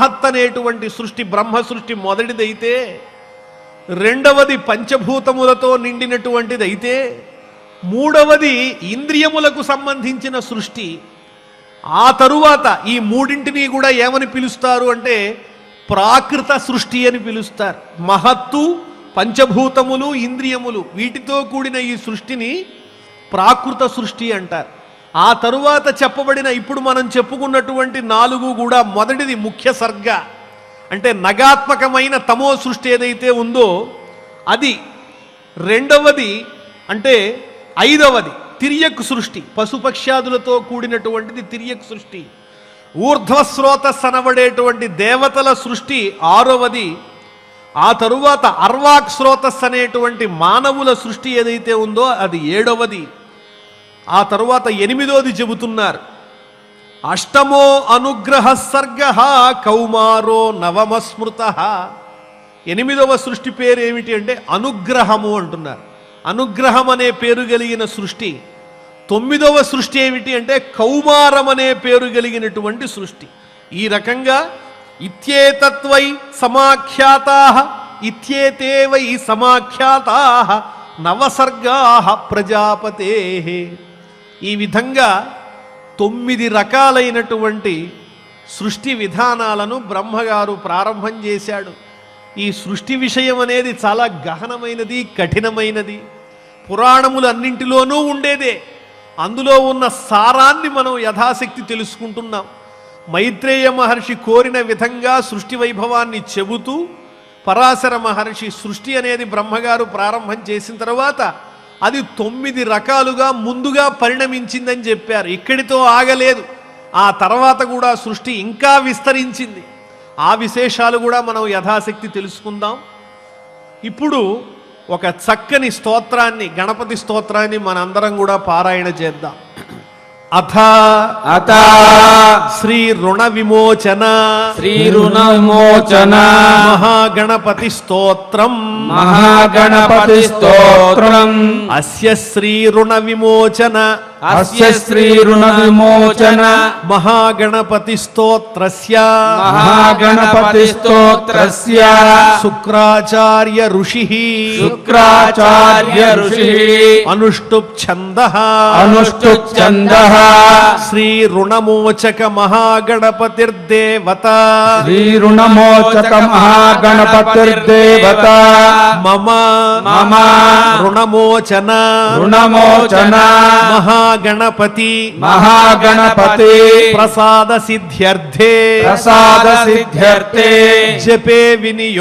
మహత్ అనేటువంటి సృష్టి బ్రహ్మ సృష్టి మొదటిదైతే రెండవది పంచభూతములతో నిండినటువంటిది అయితే మూడవది ఇంద్రియములకు సంబంధించిన సృష్టి. ఆ తరువాత ఈ మూడింటిని కూడా ఏమని పిలుస్తారు అంటే ప్రాకృత సృష్టి అని పిలుస్తారు. మహత్తు పంచభూతములు ఇంద్రియములు వీటితో కూడిన ఈ సృష్టిని ప్రాకృత సృష్టి అంటారు. ఆ తరువాత చెప్పబడిన ఇప్పుడు మనం చెప్పుకున్నటువంటి నాలుగు కూడా మొదటిది ముఖ్య సర్గ. అంటే నగాత్మకమైన తమో సృష్టి ఏదైతే ఉందో అది రెండవది అంటే ఐదవది తిరియక్ సృష్టి. పశుపక్ష్యాదులతో కూడినటువంటిది తిరియక్ సృష్టి. ఊర్ధ్వస్రోత సనబడేటువంటి దేవతల సృష్టి ఆరవది. ఆ తరువాత అర్వాక్ స్రోతస్ అనేటువంటి మానవుల సృష్టి ఏదైతే ఉందో అది ఏడవది. ఆ తరువాత ఎనిమిదోది చెబుతున్నారు. అష్టమో అనుగ్రహ సర్గ కౌమారో నవమస్మృత ఎనిమిదవ సృష్టి పేరు ఏమిటి అంటే అనుగ్రహము అంటున్నారు. అనుగ్రహం అనే పేరు కలిగిన సృష్టి. తొమ్మిదవ సృష్టి ఏమిటి అంటే కౌమారం అనే పేరు కలిగినటువంటి సృష్టి. ఈ రకంగా ఇత్యేతత్వై సమాఖ్యాతా ఇత్యేతే వై సమాఖ్యాతా నవసర్గా ప్రజాపతే. ఈ విధంగా తొమ్మిది రకాలైనటువంటి సృష్టి విధానాలను బ్రహ్మగారు ప్రారంభం చేశాడు. ఈ సృష్టి విషయం అనేది చాలా గహనమైనది కఠినమైనది. పురాణములన్నింటిలోనూ ఉండేదే. అందులో ఉన్న సారాన్ని మనం యథాశక్తి తెలుసుకుంటున్నాం. మైత్రేయ మహర్షి కోరిన విధంగా సృష్టి వైభవాన్ని చెబుతూ పరాశర మహర్షి సృష్టి అనేది బ్రహ్మగారు ప్రారంభం చేసిన తర్వాత అది తొమ్మిది రకాలుగా ముందుగా పరిణమించిందని చెప్పారు. ఇక్కడితో ఆగలేదు. ఆ తర్వాత కూడా సృష్టి ఇంకా విస్తరించింది. ఆ విశేషాలు కూడా మనం యథాశక్తి తెలుసుకుందాం. ఇప్పుడు ఒక చక్కని స్తోత్రాన్ని గణపతి స్తోత్రాన్ని మనందరం కూడా పారాయణ చేద్దాం. అథ అత శ్రీ రుణ విమోచన శ్రీరుణమోచన మహాగణపతి స్తోత్రం మహాగణపతి స్తోత్రం అస్య శ్రీ రుణ విమోచన అస్య శ్రీరుణ విమోచన. మహాగణపతి స్తోత్రస్య. మహాగణపతి స్తోత్రస్య. శుక్రాచార్య ఋషి. శుక్రాచార్య ఋషి. అనుష్టుప్ ఛంద అనుష్ఠుచ్ఛంద శ్రీ రుణమోచక మహాగణపతిర్దేవత. శ్రీరుణమోచక మహాగణపతిర్దేవత. మమ మమ రుణమోచన. రుణమోచన. మహాగణపతి మహాగణపతి ప్రసాద సిద్ధ్యర్థే ప్రసాద సిద్ధ్యర్థే జపే వినియో